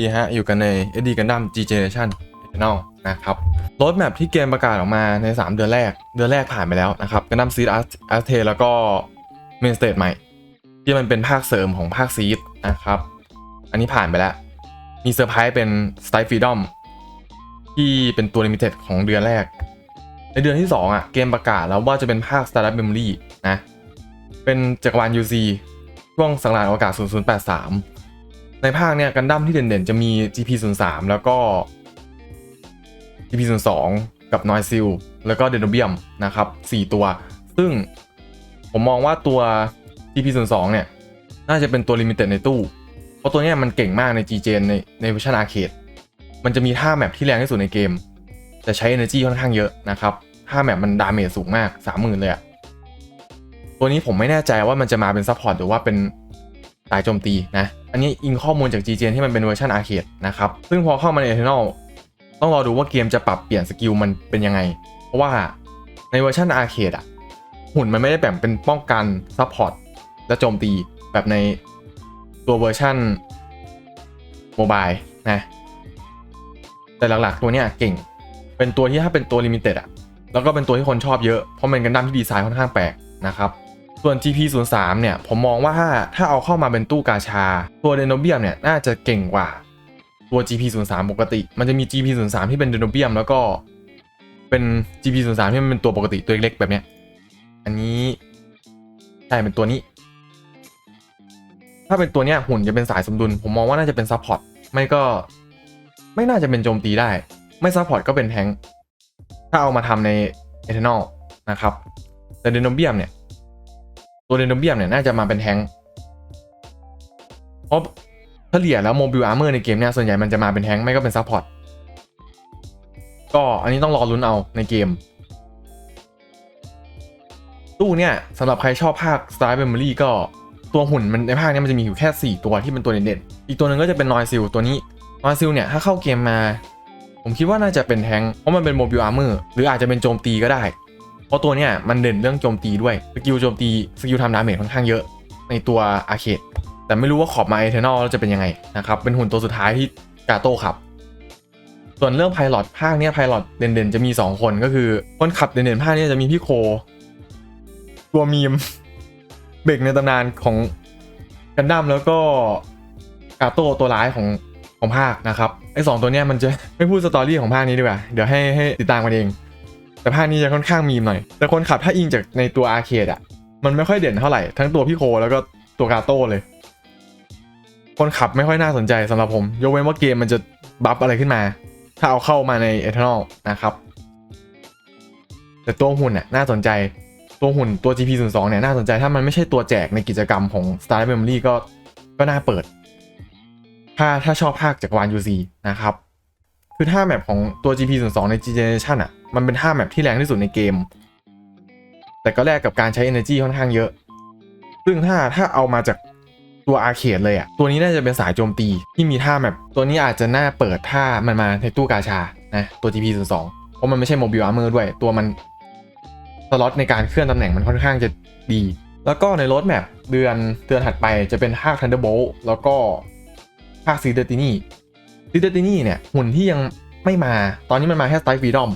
ดีฮะ อยู่กันใน SD Gundam G Generation Eternal นะครับรถแมพที่เกมประกาศออกมาใน 3 เดือนแรก เดือนแรกผ่านไปแล้วนะครับ Gundam Seed a s t e แล้วก็ Main Stage ใหม่ ที่มันเป็นภาคเสริมของภาค Seed นะครับ อันนี้ผ่านไปแล้ว มีเซอร์ไพรส์เป็น Style Freedom ที่เป็นตัว Limited ของเดือนแรก ในเดือนที่ 2อะเกมประกาศแล้วว่าจะเป็นภาค Starlight Memory นะ เป็นจักรวาล UC ช่วงสังหารอวกาศ0083 ในภาคเนี่ยกันดั้มที่เด่นๆ จะมี GP03 แล้วก็ GP02 กับ n o i s i l แล้วก็เดน o เบียมนะครับ 4 ตัว ซึ่งผมมองว่าตัว GP02 เนี่ย น่าจะเป็นตัวลิมิเต็ดในตู้ เพราะตัวเนี้ยมันเก่งมากใน G Gen ในในเวอร์ชันอาเคดมันจะมีท่าแมปที่แรงที่สุดในเกม แต่ใช้ energy ค่อนข้างเยอะนะครับท่าแมปมันดาเมจสูงมาก 30,000 เลยอะตัวนี้ผมไม่แน่ใจว่ามันจะมาเป็นซัพพอร์ตหรือว่าเป็น สายโจมตีนะ อันนี้อิงข้อมูลจาก GGN ที่มันเป็นเวอร์ชันอาร์เคดนะครับ ซึ่งพอเข้ามาใน Eternal ต้องรอดูว่าเกมจะปรับเปลี่ยนสกิลมันเป็นยังไง เพราะว่าในเวอร์ชันอาร์เคดอะหุ่นมันไม่ได้แบ่งเป็นป้องกันซัพพอร์ตและโจมตีแบบในตัวเวอร์ชันโมบายนะแต่หลักๆตัวเนี้ยเก่ง เป็นตัวที่ถ้าเป็นตัวลิมิเต็ดอะแล้วก็เป็นตัวที่คนชอบเยอะ เพราะมันกันดั้มที่ดีไซน์ค่อนข้างแปลกนะครับ ส่วน GP03 เนี่ยผมมองว่าถ้าถ้าเอาเข้ามาเป็นตู้กาชา ตัวเดโนเบียมเนี่ยน่าจะเก่งกว่าตัว GP03 ปกติ มันจะมี GP03 ที่เป็นเดโนเบียมแล้วก็เป็น GP03 ที่มันเป็นตัวปกติตัวเล็กๆแบบเนี้ยอันนี้ใช่เป็นตัวนี้ ถ้าเป็นตัวเนี้ยหุ่นจะเป็นสายสมดุล ผมมองว่าน่าจะเป็นซัพพอร์ตไม่ก็ไม่น่าจะเป็นโจมตีได้ ไม่ซัพพอร์ตก็เป็นแทงถ้าเอามาทำใน Eternal นะครับ แต่เดโนเบียมเนี่ย ตัวเดนโนเบียมเนี่ยน่าจะมาเป็นแทงเพราะเฉลี่ยแล้วโมบิลอาร์เมอร์ในเกมเนี่ยส่วนใหญ่มันจะมาเป็นแทงไม่ก็เป็นซัพพอร์ตก็อันนี้ต้องรอลุ้นเอาในเกม ตู้เนี่ยสำหรับใครชอบภาค Star Memory ก็ตัวหุ่นมันในภาคเนี้มันจะมีอยู่แค่ 4 ตัวที่เป็นตัวเด่นๆอีกตัวหนึ่งก็จะเป็นนอยซิลตัวนี้นอยซิลเนี่ยถ้าเข้าเกมมา ผมคิดว่าน่าจะเป็นแทงเพราะมันเป็นโมบิลอาร์เมอร์หรืออาจจะเป็นโจมตีก็ได้ ราะตัวเนี้ยมันเด่นเรื่องโจมตีด้วยสกิลโจมตีสกิลทำดาเมจค่อนข้างเยอะในตัวอาเคดแต่ไม่รู้ว่าขอบมาเอเทอร์นอลจะเป็นยังไงนะครับเป็นหุ่นตัวสุดท้ายที่กาโต้ขับ ส่วนเรื่องไพลอตภาคเนี้ยไพลอตเด่นๆ จะมี 2 คนก็คือคนขับเด่นๆภาคเนี้ยจะมีพี่โค ตัวมีมเบรกในตำนานของกันดั้มแล้วก็กาโต้ตัวร้ายของของภาคนะครับไอ้สองตัวเนี้ยมันจะไม่พูดสตอรี่ของภาคนี้ดีกว่าเดี๋ยวให้ให้ติดตามกันเอง แต่ภาคนี้จะค่อนข้างมีมหน่อย แต่คนขับถ้าอิงจากในตัวอาร์เคดอะมันไม่ค่อยเด่นเท่าไหร่ ทั้งตัวพี่โคแล้วก็ตัวกาโต้เลย คนขับไม่ค่อยน่าสนใจสำหรับผม ยกเว้นว่าเกมมันจะบัฟอะไรขึ้นมา ถ้าเอาเข้ามาใน Eternal นะครับ แต่ตัวหุ่นน่ะน่าสนใจ ตัวหุ่นตัว GP02 เนี่ยน่าสนใจถ้ามันไม่ใช่ตัวแจกในกิจกรรมของ Star Memory ก็ก็น่าเปิด ถ้าถ้าชอบภาคจักรวาล UC นะครับ คือท่าแมปของตัว GP02 ใน G Generation อะ มันเป็นท่าแมปที่แรงที่สุดในเกม แต่ก็แลกกับการใช้ energy ค่อนข้างเยอะ ซึ่งถ้าถ้าเอามาจากตัวอาเคดเลยอะตัวนี้น่าจะเป็นสายโจมตีที่มีท่าแมปตัวนี้อาจจะน่าเปิดท่ามันมาในตู้กาชานะตัว GP02 เพราะมันไม่ใช่โมบิลอาร์เมอร์ด้วย ตัวมันสล็อตในการเคลื่อนตำแหน่งมันค่อนข้างจะดี แล้วก็ในรถแมปเดือนเดือนถัดไปจะเป็นภาค Thunderbolt แล้วก็ภาค s e e d e r t i n y ซิเดอร์ตินี่เนี่ยหุ่นที่ยังไม่มาตอนนี้มันมาแค่สไตล์ฟรีดอม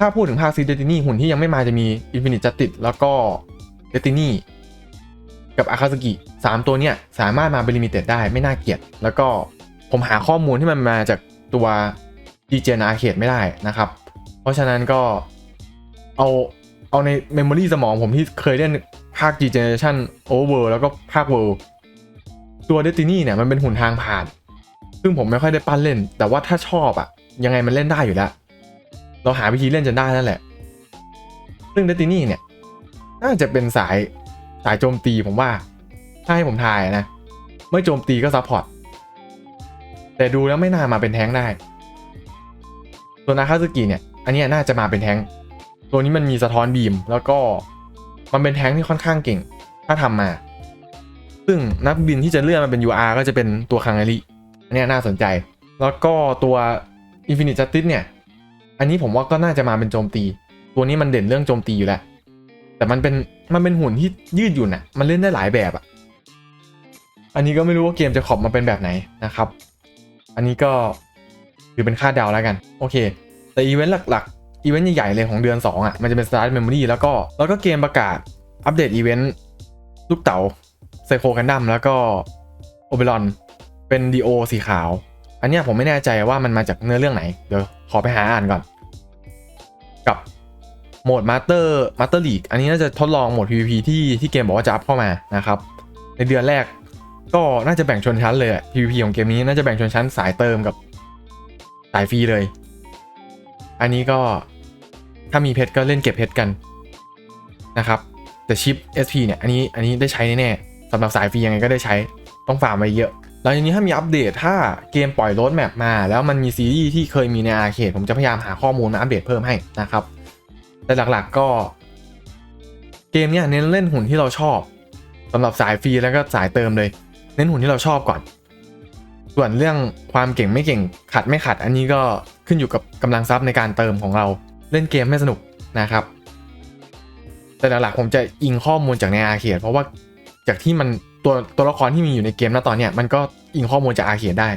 ถ้าพูดถึงภาคซิเดตินี่หุ่นที่ยังไม่มาจะมีอินฟินิตจัตติแล้วก็เดตินี่กับอาคาสกิสามตัวเนี่ยสามารถมาเป็นลิมิเต็ดได้ไม่น่าเกลียด แล้วก็ผมหาข้อมูลที่มันมาจากตัวดีเจนอาเคดไม่ได้นะครับ เพราะฉะนั้นก็เอาเอาในเมมโมรีสมองผมที่เคยเล่นภาค G Generation Over แล้วก็ภาค World ตัว Destiny เนี่ยมันเป็นหุ่นทางผ่าน ซึ่งผมไม่ค่อยได้ปั้นเล่น แต่ว่าถ้าชอบอะยังไงมันเล่นได้อยู่แล้ว เราหาวิธีเล่นจนได้นั่นแหละ ซึ่งเดตินี่เนี่ย น่าจะเป็นสายสายโจมตีผมว่า ถ้าให้ผมทายนะ ไม่โจมตีก็ซัพพอร์ต แต่ดูแล้วไม่น่ามาเป็นแท้งได้ ตัวนาคาซึกิเนี่ย อันนี้น่าจะมาเป็นแท้ง ตัวนี้มันมีสะท้อนบีม แล้วก็มันเป็นแท้งที่ค่อนข้างเก่ง ถ้าทำมา ซึ่งนักบินที่จะเลื่อนมาเป็น UR ก็จะเป็นตัวคังเอริอันนี้น่าสนใจ แล้วก็ตัว Infinite Justice เนี่ย อันนี้ผมว่าก็น่าจะมาเป็นโจมตี ตัวนี้มันเด่นเรื่องโจมตีอยู่แล้ว แต่มันเป็นมันเป็นหุ่นที่ยืดหยุ่นอะมันเล่นได้หลายแบบอะอันนี้ก็ไม่รู้ว่าเกมจะขอบมาเป็นแบบไหนนะครับ อันนี้ก็ถือเป็นคาดเดาแล้วกัน โอเค แต่อีเวนต์หลักๆ อีเวนต์ใหญ่ๆเลยของเดือน 2อะ มันจะเป็น Start Memory แล้วก็แล้วก็เกมประกาศอัปเดตอีเวนต์ลูกเต๋าไซโคกันดัมแล้วก็โอเบรอนเป็นดีโอสีขาว อันนี้ผมไม่แน่ใจว่ามันมาจากเนื้อเรื่องไหน เดี๋ยวขอไปหาอ่านก่อน กับโหมดมาสเตอร์มาสเตอร์ลีกอันนี้น่าจะทดลองโหมด PVP ที่ที่เกมบอกว่าจะอัพเข้ามานะครับ ในเดือนแรกก็น่าจะแบ่งชนชั้นเลย PVP ของเกมนี้น่าจะแบ่งชนชั้นสายเติมกับสายฟรีเลย อันนี้ก็ถ้ามีเพชรก็เล่นเก็บเพชรกันนะครับ แต่ชิป SP เนี่ย อันนี้อันนี้ได้ใช้แน่ๆสำหรับสายฟรียังไงก็ได้ใช้ต้องฟาร์มไว้เยอะ หลังจากนี้ถ้ามีอัปเดตถ้าเกมปล่อยโรดแมปมา แล้วมันมีซีรีส์ที่เคยมีในอาร์เคดผมจะพยายามหาข้อมูลมาอัปเดตเพิ่มให้นะครับ แต่หลักๆก็ เกมเนี่ยเน้นเล่นหุ่นที่เราชอบสำหรับสายฟรีแล้วก็สายเติมเลย เน้นหุ่นที่เราชอบก่อน ส่วนเรื่องความเก่งไม่เก่งขัดไม่ขัด อันนี้ก็ขึ้นอยู่กับกำลังทรัพย์ในการเติมของเราเล่นเกมไม่สนุกนะครับ แต่หลักๆผมจะอิงข้อมูลจากในอาร์เคดเพราะว่าจากที่มัน ตัวตัวละครที่มีอยู่ในเกมณตอนเนี้ยมันก็อิงข้อมูลจากอาเคดได้